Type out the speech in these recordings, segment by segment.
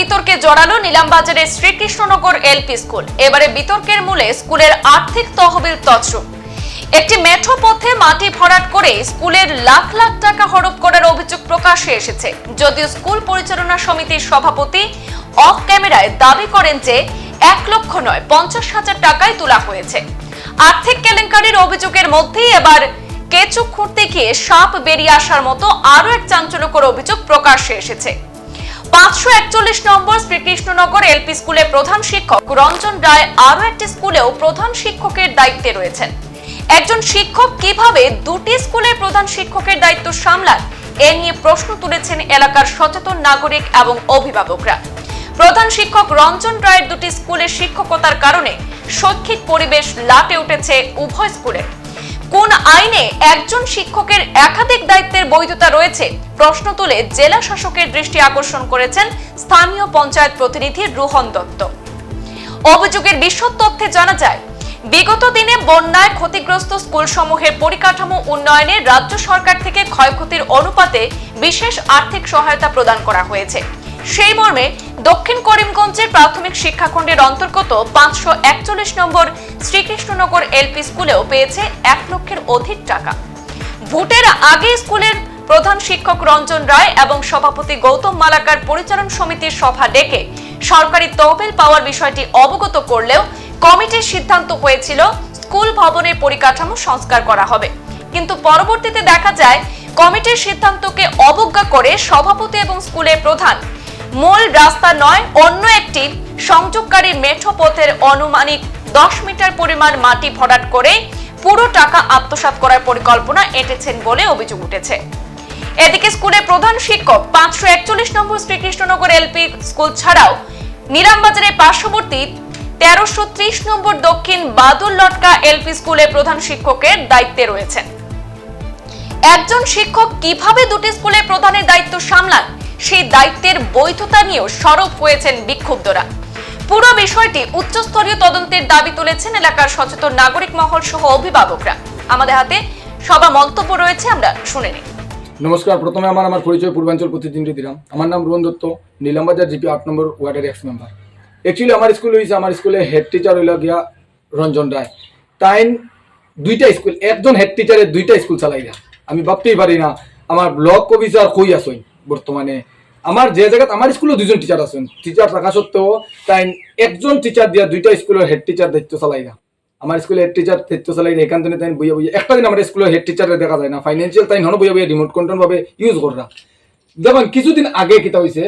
বিতর্কে জড়ালো নিলামবাজারের শ্রীকৃষ্ণনগর LP school. এবারে বিতর্কের মূলে স্কুলের আর্থিক তহবিল তছরূপ। একটি মেঠো পথে মাটি ভরাট করে স্কুলের লাখ লাখ টাকা হড়প করার অভিযোগ প্রকাশ্যে এসেছে। যদিও স্কুল পরিচালনা সমিতির সভাপতি অফ ক্যামেরায় দাবি করেন যে এক লক্ষ নয়, পঞ্চাশ হাজার টাকায় তোলা হয়েছে। আর্থিক কেলেঙ্কারির অভিযোগের মধ্যেই এবার কেঁচু খুঁড়তে গিয়ে সাপ বেরিয়ে আসার মতো আরও এক চাঞ্চল্যকর অভিযোগ প্রকাশ্যে এসেছে। পাঁচশো একচল্লিশ নম্বর শ্রীকৃষ্ণনগর এলপি স্কুলের প্রধান শিক্ষক রঞ্জন রায় আরও একটি স্কুলেও প্রধান শিক্ষকের দায়িত্বে রয়েছেন। একজন শিক্ষক কীভাবে দুটি স্কুলের প্রধান শিক্ষকের দায়িত্ব সামলান এ নিয়ে প্রশ্ন তুলেছেন এলাকার সচেতন নাগরিক এবং অভিভাবকরা। প্রধান শিক্ষক রঞ্জন রায়ের দুটি স্কুলের শিক্ষকতার কারণে শৈক্ষিক পরিবেশ লাটে উঠেছে উভয় স্কুলে। কোন আইনে একজন শিক্ষকের একাধিক দায়িত্বের বৈধতা রয়েছে? প্রশ্ন তুলে জেলা শাসকের দৃষ্টি আকর্ষণ করেছেন স্থানীয় পঞ্চায়েত প্রতিনিধি রোহন দত্ত। অভিযোগের বিশদ তথ্যে জানা যায়, বিগত দিনে বন্যায় ক্ষতিগ্রস্ত স্কুলসমূহের পরিকাঠামো উন্নয়নে রাজ্য সরকার থেকে ক্ষয়ক্ষতির অনুপাতে বিশেষ আর্থিক সহায়তা প্রদান করা হয়েছে। সেই মর্মে দক্ষিণ করিমগঞ্জের প্রাথমিক শিক্ষাখণ্ডের অন্তর্গত পাঁচশো একচল্লিশ নম্বর শ্রীকৃষ্ণনগর এলপি স্কুলেও পেয়েছে এক লক্ষের অধিক টাকা। ভোটের আগে স্কুলের প্রধান শিক্ষক রঞ্জন রায় এবং সভাপতি গৌতম মালাকার পরিচালন সমিতির সভা ডেকে সরকারি তহবিল পাওয়ার বিষয়টি অবগত করলেও কমিটির সিদ্ধান্ত হয়েছিল স্কুল ভবনের পরিকাঠামো সংস্কার করা হবে। কিন্তু পরবর্তীতে দেখা যায়, কমিটির সিদ্ধান্তকে অবজ্ঞা করে সভাপতি এবং স্কুলের প্রধান মূল রাস্তা নয়, অন্য একটি সংযোগকারী মেঠো পথের অনুমানিক দশ মিটার পরিমাণ মাটি ভরাট করে পুরো টাকা আত্মসাৎ করার পরিকল্পনা এঁটেছেন বলে অভিযোগ উঠেছে। এদিকে স্কুলের প্রধান শিক্ষক পাঁচশো একচল্লিশ নম্বর শ্রীকৃষ্ণনগর এলপি স্কুল ছাড়াও নিলামবাজারের পার্শ্ববর্তী তেরোশো ত্রিশ নম্বর দক্ষিণ বাদুল লটকা এলপি স্কুলে প্রধান শিক্ষকের দায়িত্বে রয়েছেন। একজন শিক্ষক কীভাবে দুটি স্কুলের প্রধানের দায়িত্ব সামলান সেই দায়িত্বের বৈধতা নিয়েও সরব হয়েছেন বিক্ষুব্ধরা। পুরো বিষয়টি উচ্চস্তরীয় তদন্তের দাবি তুলেছেন এলাকার সচেতন নাগরিক মহল সহ অভিভাবকরা। আমাদের হাতে সবা মন্তব্য রয়েছে, আমরা শুনে নিই। নমস্কার, প্রথমে আমার আমার পরিচয়, পূর্বাঞ্চল প্রতিনিধি দিলাম। আমার নাম রুহন দত্ত, নীলামবাজার জিপি আট নম্বর ওয়ার্ডের এক্স মেম্বার অ্যাকচুয়ালি আমার স্কুল হয়েছে আমার স্কুলে হেড টিচার হইল গিয়া রঞ্জন রায়। তাই দুইটা স্কুল একজন হেড টিচারের দুইটা স্কুল চালাই আমি ভাবতেই পারি না, আমার ব্লক অফিসার কই আসই বর্তমানে। আমার যে জায়গাত, আমার স্কুলে দুজন টিচার আছেন। টিচার থাকা সত্ত্বেও তাই একজন টিচার দিয়া দুইটা স্কুলের হেড টিচার দায়িত্ব চালাই না। আমার স্কুলে হেড টিচার দায়িত্ব চালাই না, এখান থেকে তাই বইয়া বইয়া একটা দিন আমার স্কুলের হেড টিচারে দেখা যায় না। ফাইন্যান্সিয়াল তাই হনো বইয়া বইয়া রিমোট কন্ট্রোল ভাবে ইউজ করা দেখুন কিছুদিন আগে কিতা হয়েছে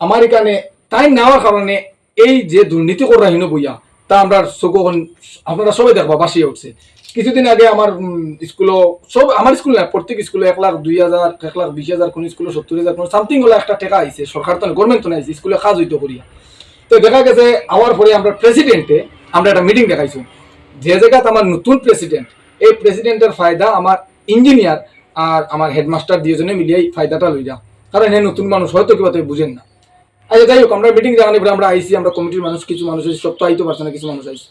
আমার এখানে তাই নেওয়ার কারণে এই যে দুর্নীতি করা হিনো বইয়া তা আমরা চকুন আপনারা সবাই দেখবা, বাসিয়ে উঠছে। কিছুদিন আগে আমার স্কুলও সব আমার স্কুল না, প্রত্যেক স্কুলে এক লাখ, দুই হাজার, এক লাখ, বিশ হাজার, কোন স্কুলে সত্তর হাজার, কোন সামথিং হলো একটা টাকা আইছে, সরকার তো গভর্নমেন্ট তো আইছে, স্কুলে কাজ হইতো করিয়া। তো দেখা গেছে, আওয়ার পরে আমরা প্রেসিডেন্টে আমরা একটা মিটিং দেখাইছো। যে জায়গাত আমার নতুন প্রেসিডেন্ট এই প্রেসিডেন্টের ফায়দা আমার ইঞ্জিনিয়ার আর আমার হেডমাস্টার দুজনে মিলিয়ে ফায়দাটা লই যা কারণ এই নতুন মানুষ হয়তো কিবা তো বুঝেন না। আচ্ছা যাই হোক, আমরা মিটিং দেখানি পরে আমরা আইসি আমরা কমিটির মানুষ, কিছু মানুষ আইসি সব তো আইতে পারছে না, কিছু মানুষ আইসি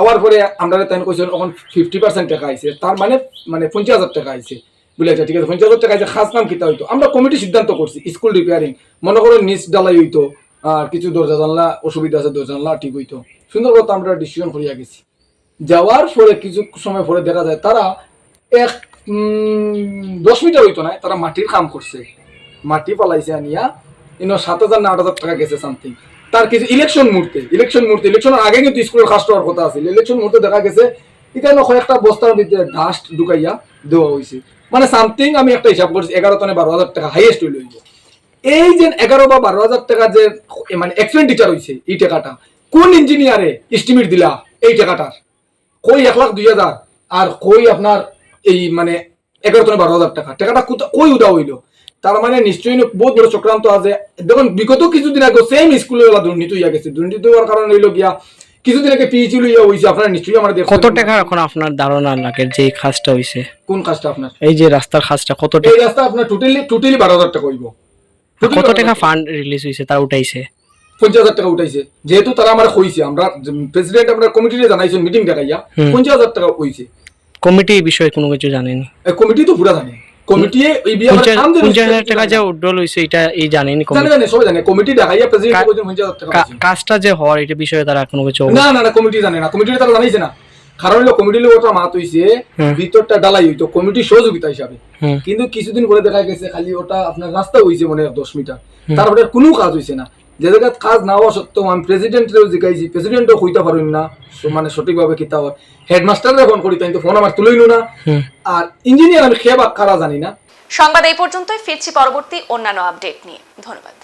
আওয়ার পরে আমরা তাই কইছেন এখন ফিফটি পার্সেন্ট টাকা আইছে। তার মানে মানে পঞ্চাশ হাজার টাকা আইছে। বলে আচ্ছা ঠিক আছে, পঞ্চাশ হাজার টাকা আইছে, খাস নাম কিতা হইতো? আমরা কমিটি সিদ্ধান্ত করছি স্কুল রিপেয়ারিং মনে করো, নিচ ডালাই হইতো, আর কিছু দরজা, জানলা, অসুবিধা আছে, দরজা, জানলা, ঠিক হইতো। সুন্দর কথা আমরা ডিসিশন করিয়া গেছি। যাওয়ার পরে, কিছু সময় পরে দেখা যায়, তারা এক দশ মিটার হইতো না, তারা মাটির কাম করছে। মাটি পালাইছে আনিয়া ইনো সাত হাজার না আট হাজার টাকা গেছে সামথিং তার কিছু ইলেকশন মুহূর্তে ইলেকশন মুহূর্তে ইলেকশনের আগে কিন্তু স্কুলের কাজ হওয়ার কথা আছে ইলেকশন মুহূর্তে দেখা গেছে, এখানে কয়েকটা বস্তার ভিতরে ডাস্ট ঢুকাইয়া দেওয়া হয়েছে মানে সামথিং আমি একটা হিসাব করছি, এগারো টনে বারো হাজার টাকা হাইয়েস্ট হইল এই যে এগারো বা বারো হাজার টাকা যে মানে এক্সপেন্ডিচার হয়েছে এই টাকাটা, কোন ইঞ্জিনিয়ারে এস্টিমেট দিলা এই টাকাটার? কই এক লাখ দুই হাজার, আর কই আপনার এই মানে এগারো থেকে বারো হাজার টাকা? টাকাটা কই উদা হইল? তার মানে নিশ্চয়ই বহুত বড় চক্রান্ত আছে। দেখুন বিগত কিছুদিন আগে সেম স্কুলে ওলা দুর্নীতি হইয়া গেছে। দুর্নীতি হওয়ার কারণে হইল গিয়া কিছুদিন আগে পিএইচি লইয়া হইছে। আপনারা নিশ্চয়ই আমার। কত টাকা এখন আপনার ধারণা লাগে যে কাজটা হইছে? কোন কাজটা আপনার? এই যে রাস্তার কাজটা কত টাকা? এই রাস্তা আপনার টোটালি টোটালি বারো হাজার টাকা হইব। কত টাকা ফান্ড রিলিজ হইছে তার উঠাইছে? পঞ্চাশ হাজার টাকা উঠাইছে। যেহেতু তারা আমার কইছে আমরা প্রেসিডেন্ট আমরা কমিটিতে জানাইছেন মিটিং দেখাইয়া। পঞ্চাশ হাজার টাকা হইছে। কমিটি এই বিষয়ে কোনো কিছু জানেনি? কমিটি তো পুরা জানে। কমিটি এই বিয়া করে কাম দিল পঞ্চাশ হাজার টাকা যে উড্রল হয়েছে এটা এই জানেনি জানে জানে সবাই জানে। কমিটি দেখাইয়া প্রেসিডেন্ট কা- কইছেন পঞ্চাশ হাজার টাকা কাজটা যে হওয়ার এটা বিষয়ে তারা কোনো কিছু না না না কমিটি জানে না। কমিটি তারা জানাইছে না। কারণ হলো কমিটির লোক ওটা মাত হইছে ভিতরটা ডালাই হইতো। কমিটির সহযোগিতা হিসাবে। কিন্তু কিছুদিন পরে দেখা গেছে খালি ওটা আপনার রাস্তা হইছে মনে হয় দশ মিটার। তারপরে কোনো কাজ হইছে না। যে জায়গায় কাজ না হওয়া সত্ত্বেও আমি প্রেসিডেন্টেও জিগাইছি প্রেসিডেন্টও কইতে পারেন না। মানে সঠিকভাবে কিতা হেডমাস্টার হেডমাস্টারে ফোন করি তাই তো ফোন আমার তুলইল না। আর ইঞ্জিনিয়ার আমি খেয়ে বা কারা জানি না। সংবাদ এই পর্যন্তই ফিরছি পরবর্তী অন্যান্য আপডেট নিয়ে। ধন্যবাদ।